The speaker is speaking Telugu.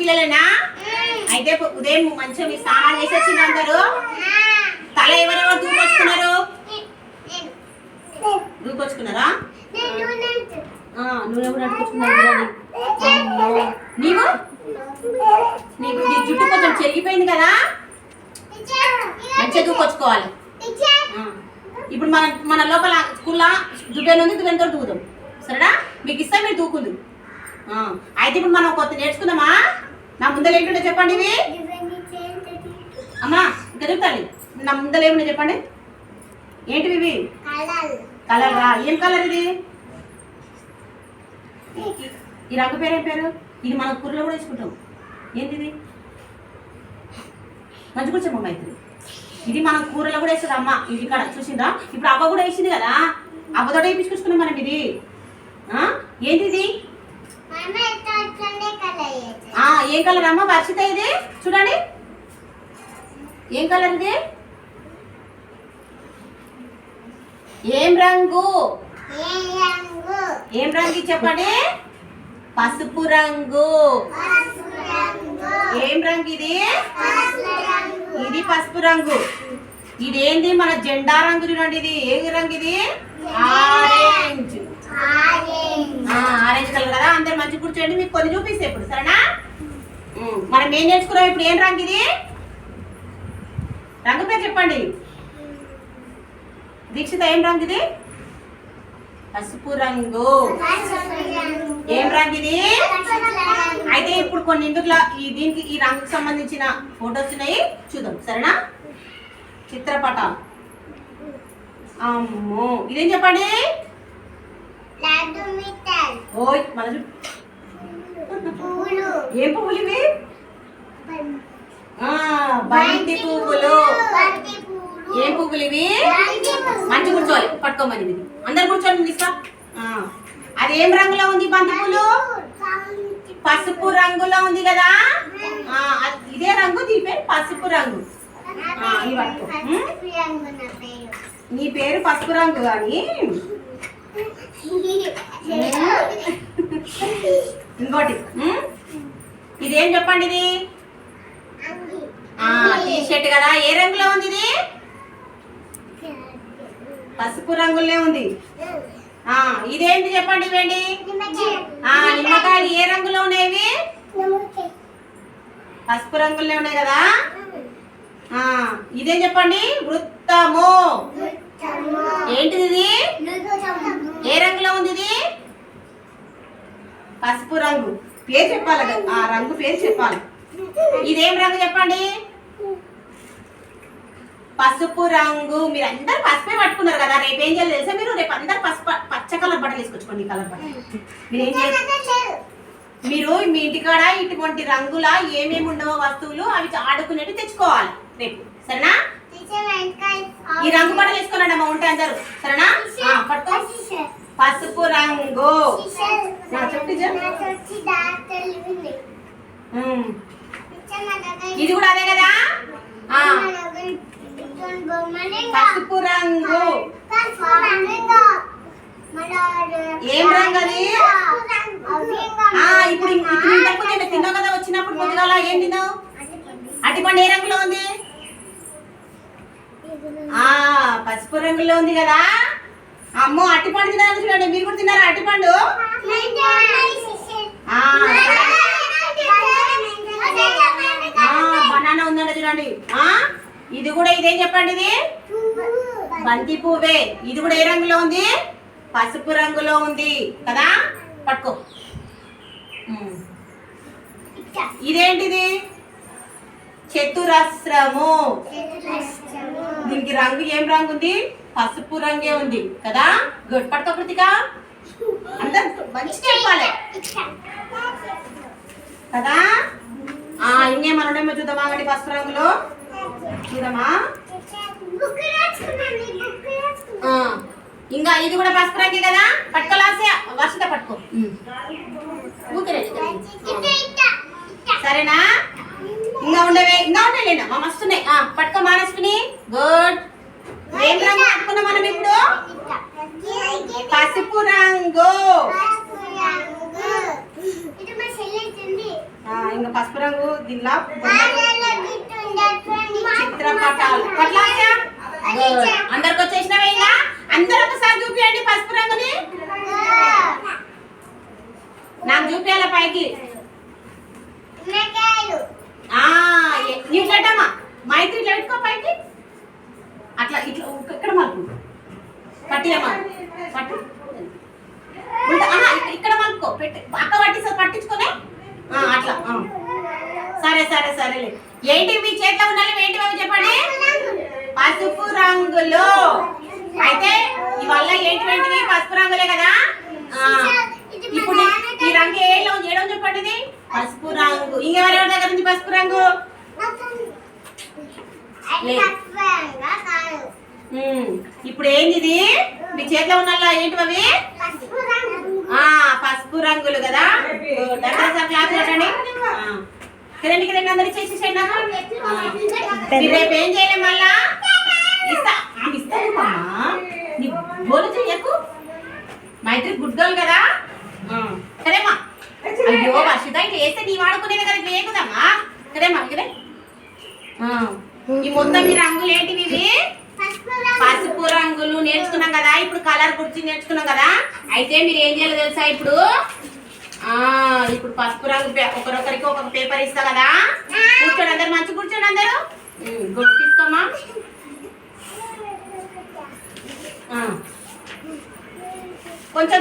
పిల్లలేనా? అయితే ఉదయం మంచిగా మీ స్నానాలు చేసి వచ్చింది అందరూ? తల ఎవరెవరు దూకొచ్చుకున్నారు? దూకొచ్చుకున్నారా? నూనె కూడా. అమ్మో. నీవు? నీకు నీ జుట్టు కొంచెం చెరిగిపోయింది కదా? మంచిగా దూకొచ్చుకోవాలి. ఇప్పుడు మన మన లోపల స్కూల్లో దువ్వెన ఉంది? దువ్వెనతో దూకుదాం సరేనా? మీకు ఇస్తాం మీరు దూకుందు. అయితే ఇప్పుడు మనం కొత్త నేర్చుకుందామా? నా ముందర ఏంటంటే చెప్పండి ఇవి అమ్మా ఇంకా చెప్తాను నా ముందర ఏమిటో చెప్పండి. ఏంటివి ఇవి కలర్ ఏం కలర్ ఇది? ఈ- రంగు పేరు ఏం పేరు? ఇది మన కూరలో కూడా వేసుకుంటాం. ఏంటిది? మంచి కూడా చెప్పమ్మ ఇది మన కూరలో కూడా వేస్తుంది అమ్మ. ఇది ఇక్కడ చూసిందా ఇప్పుడు అవ్వ కూడా వేసింది కదా. అవ్వతోటే వేయించుకొచ్చుకున్నాం మనం ఇది. ఏంటిది? ఏం కలర్ అమ్మ? వర్షిత ఇది? చూడండి. ఏం కలర్ ఇది? ఏం రంగు? ఏం రంగు చెప్పండి. పసుపు రంగు. ఏం రంగు ఇది? ఇది పసుపు రంగు. ఇదేంటి మన జెండా రంగు చూడండి ఇది. ఏ రంగు ఇది? ఆరెంజ్. ఆరెంజ్. కలర్ కదా. అందరు మంచి కూర్చోండి మీకు కొన్ని చూపిస్తే ఇప్పుడు సరేనా? మనం ఏం నేర్చుకున్నాం ఇప్పుడు? ఏం రంగు ఇది? రంగు పేరు చెప్పండి. దీక్షిత ఏం రంగు ఇది? పసుపు రంగు. ఏం రంగు ఇది? అయితే ఇప్పుడు కొన్ని ఇందులో ఈ దీనికి ఈ రంగుకు సంబంధించిన ఫోటోస్ ఉన్నాయి. చూద్దాం సరేనా? చిత్రపటం. అమ్మో ఇదేం చెప్పండి? ఓయ్ మన ఏం పువ్వులు ఇవి? బంతి. పువ్వులు. ఏం పువ్వులు ఇవి? మంచి కూర్చోవాలి పట్టుకోమని ఇది. అందరు కూర్చోండి అది ఏం రంగులో ఉంది బంతి పూలు? పసుపు రంగులో ఉంది కదా. ఇదే రంగు దీని పేరు పసుపు రంగు? నీ పేరు పసుపు రంగు కానీ ఇంకోటి? ఇదేం చెప్పండి ఇది? టీ షర్ట్ కదా. ఏ రంగులో ఉంది ఇది? పసుపు రంగులోనే ఉంది. ఇదేంటి చెప్పండి ఆ నిమ్మకాయలు ఏ రంగులో ఉన్నాయి పసుపు రంగులోనే ఉన్నాయి కదా? ఇదేం చెప్పండి? వృత్తము. ఏంటిది ఇది? ఏ రంగులో ఉంది ఇది? పసుపు రంగు. పేరు చెప్పాలి ఆ రంగు పేరు చెప్పాలి. ఇదేం రంగు చెప్పండి? పసుపు రంగు. మీరు అందరు పసుపే పట్టుకున్నారు కదా. రేపు ఏం చేయాలి తెలుసా మీరు? రేపు అందరు పసుపు పచ్చ కలర్ బట్టలు వేసుకొచ్చుకోండి కలర్ బట్టలు. మీరు ఏం చేయాలి? మీరు మీ ఇంటికాడ ఇటువంటి రంగుల ఏమేమి ఉండవో వస్తువులు అవి ఆడుకునేవి తెచ్చుకోవాలి. రేపు. సరేనా? ఈ రంగు బట్టలు వేసుకోనండి అమ్మ ఉంటే అందరు. సరేనా? పట్టుకో. పసుపు రంగు. ఇది కూడా అదే కదా? పసుపు రంగు. ఏం రంగు అది? ఇప్పుడు ఇంతకు తిన్నావు కదా? వచ్చినప్పుడు పొద్దుగాల ఏం తిన్నావు? అటిపండు ఏ రంగులో ఉంది? ఆ పసుపు రంగులో ఉంది కదా? అమ్మో అట్టిపండు తినాలని చూడండి. మీరు కూడా తిన్నారా అట్టిపండు బనానా ఉందండి చూడండి. ఇది కూడా ఇదేం చెప్పండి ఇది? బంతి పువ్వే. ఇది కూడా ఏ రంగులో ఉంది? పసుపు రంగులో ఉంది. కదా? పట్టుకో. ఇదేంటిది? చతురస్రము. దీనికి రంగు ఏం రంగు ఉంది? పసుపు రంగే ఉంది. కదా? గుడ్ పట్టుకో కృతిక. అందరు మంచి చెప్పాలి. కదా? ఆ ఇంకేమన్నా ఉన్నాయేమో చూద్దామా మరి పసుపు రంగులో? ఆ, ఇంకా ఇది కూడా పసుపు రంగే కదా? పట్టుకోలాసే వర్షిత పట్టుకో. సరేనా? ఇంకా ఉండవే ఇంకా ఉండే మా మస్తున్నాయి పట్టుకో మానేసుకుని గుడ్ ఏం రంగు పట్టుకున్నాం మనం ఇప్పుడు? పసుపు రంగు. ఇంకా పసుపు రంగు దీనిలో చిత్రపటాలు. అందరికి వచ్చేసినవే ఇంకా? అందరు ఒకసారి చూపియండి పసుపు రంగుని. నాకు చూపించాల పైకి? నువ్వు ఇట్లటమ్మా మైత్రి ఇట్లా పెట్టుకో పైకి. అట్లా ఇట్లా ఇక్కడ మలుపు? పట్టినమ్మా పట్టు. ఇక్కడ- మలుపుకో. పెట్టి. అక్క పట్టిస్తా పట్టించుకోనే? అట్లా. సరే సరే సరేలే. ఏంటి మీ చేతిలో ఉండాలి? ఏంటి అవి చెప్పండి? పసుపు రంగులు. అయితే ఇవల్ల ఏంటివి పసుపు రంగులే కదా? ఆ, ఇప్పుడు ఈ రంగు ఏడో చెప్పండి ఇది పసుపు రంగు. ఇంకెవరెవరి దగ్గర నుంచి పసుపు రంగు? ఇప్పుడు ఏంది ఇది మీ చేతిలో ఉన్న ఏంటి అవి? ఆ పసుపు రంగులు కదా. క్లాత్ పెట్టండి. ఆ. కిందకి కిందకి అందరికి చేసేసేయండి రేపు ఏం చేయలేం మళ్ళా? ఇస్తా. ఆ, ఇస్తాను అమ్మా. నీ బోలు చెయ్యకు. మైత్రి గుడ్ గర్ల్ కదా. అయ్యో వర్షిత ఇట్లా వేస్తే నీ వాడుకునేది కదా ఇట్లా వేయకదమ్మా కదేమ్మా ఇక్కడే ఆ. ఈ మొత్తం ఈ రంగులు ఏంటివి ఇవి? పసుపు రంగులు నేర్చుకున్నాం కదా ఇప్పుడు కలర్ గురించి నేర్చుకున్నాం కదా. అయితే మీరు ఏం చేయాలో తెలుసా ఇప్పుడు? ఇప్పుడు పసుపు రంగు ఒకరొకరికి ఒక్కొక్క పేపర్ ఇస్తా కదా. కూర్చోండి అందరు మంచి కూర్చోండి అందరు. ఉమ్, తీసుకోమ్మా కొంచెం